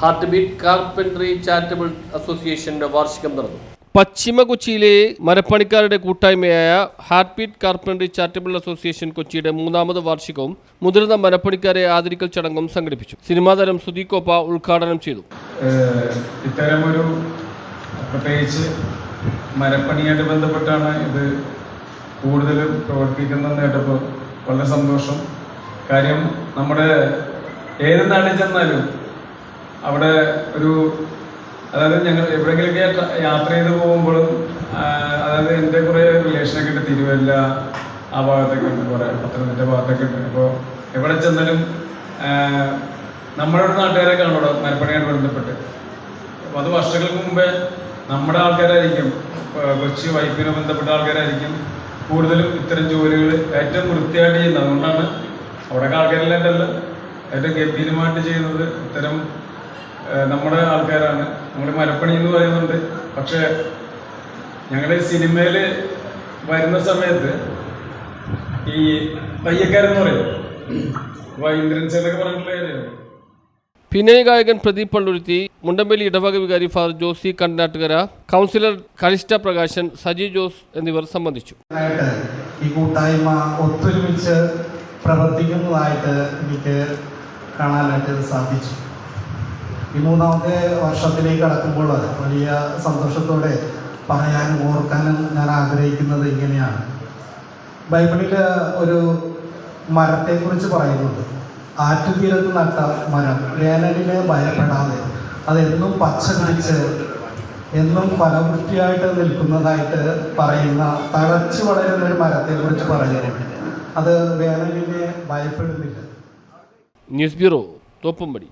Heart beat carpentry charitable അസോസിയേഷന്റെ വാർഷികം നടന്നു. പശ്ചിമ കൊച്ചിയിലെ മരപ്പണിക്കാരുടെ കൂട്ടായ്മയായ heart beat carpentry charitable association കൊച്ചിയുടെ മൂന്നാമത് വാർഷികവും മുതിർന്ന മരപ്പണിക്കാരെ ആദരിക്കൽ ചടങ്ങും സംഘടിപ്പിച്ചു. സിനിമാ താരം സുദീകോപ്പ ഉദ്ഘാടനം ചെയ്തു. ഇത്തരമൊരു പ്രത്യേകിച്ച് മരപ്പണിയായിട്ട് ബന്ധപ്പെട്ടാണ് ഇത് കൂടുതലും പ്രവർത്തിക്കുന്നതെന്ന് കേട്ടപ്പോൾ വളരെ സന്തോഷം. കാര്യം നമ്മുടെ ഏത് നാട്ടിൽ ചെന്നാലും അവിടെ ഒരു അതായത് ഞങ്ങൾ എവിടെയെങ്കിലൊക്കെ യാത്ര- ചെയ്തു പോകുമ്പോഴും അതായത് എന്റെ കുറേ റിലേഷനൊക്കെ ഉണ്ട് തിരുവല്ല ആ ഭാഗത്തൊക്കെ ഉണ്ട് കുറേ പത്തനംതിട്ട ഭാഗത്തൊക്കെ ഉണ്ട്. അപ്പോൾ എവിടെ ചെന്നാലും നമ്മുടെ നാട്ടുകാരെ കാണുള്ളൂ മരപ്പണിയായിട്ട് ബന്ധപ്പെട്ട്. അപ്പൊ അത് വർഷങ്ങൾക്ക് മുമ്പേ നമ്മുടെ ആൾക്കാരായിരിക്കും കൊച്ചി വൈഫിനെ ബന്ധപ്പെട്ട ആൾക്കാരായിരിക്കും കൂടുതലും ഇത്തരം ജോലികൾ ഏറ്റവും വൃത്തിയായിട്ട് ചെയ്യുന്നത്. അതുകൊണ്ടാണ് അവിടെ ആൾക്കാരെല്ലാം ഏറ്റവും ഗംഭീരമായിട്ട് ചെയ്യുന്നത്. ഇത്തരം നമ്മുടെ ആൾക്കാരാണ്. നമ്മൾ മരപ്പണി എന്ന് പറയുന്നുണ്ട്. പക്ഷേ ഞങ്ങളുടെ സിനിമയിൽ വരുന്ന സമയത്ത് ഈ തയ്യക്കാരെന്ന് പറയും. പറഞ്ഞിട്ടുള്ള കാര്യമാണ്. പിന്നണി ഗായകൻ പ്രദീപ് പള്ളുരുത്തി മുണ്ടമ്പലി ഇടവക വികാരി ഫാദർ ജോസി കണ്ണാട്ടുകര കൗൺസിലർ കലിഷ്ട പ്രകാശൻ സജി ജോസ് എന്നിവർ സംബന്ധിച്ചു. ഈ കൂട്ടായ്മ ഒത്തൊരുമിച്ച് പ്രവർത്തിക്കുന്നതായിട്ട് എനിക്ക് കാണാനായിട്ട് സാധിച്ചു. ഈ മൂന്നാമത്തെ വർഷത്തിലേക്ക് കടക്കുമ്പോൾ വലിയ സന്തോഷത്തോടെ പറയാനും ഓർക്കാനും ഞാൻ ആഗ്രഹിക്കുന്നത് ഇങ്ങനെയാണ്. ബൈബിളിൽ ഒരു മരത്തെക്കുറിച്ച് പറയുന്നുണ്ട്. ആറ്റുതീരത്ത് നട്ട മരം വേനലിനെ ഭയപ്പെടാതെ അതെന്നും പച്ച പിടിച്ച് എന്നും ഫലവൃഷ്ടിയായിട്ട് നിൽക്കുന്നതായിട്ട് പറയുന്ന തഴച്ചു വളരുന്ന ഒരു മരത്തെക്കുറിച്ച് പറയുന്നുണ്ട്. അത് വേനലിനെ ഭയപ്പെടുന്നില്ല. News bureau Thoppumpady.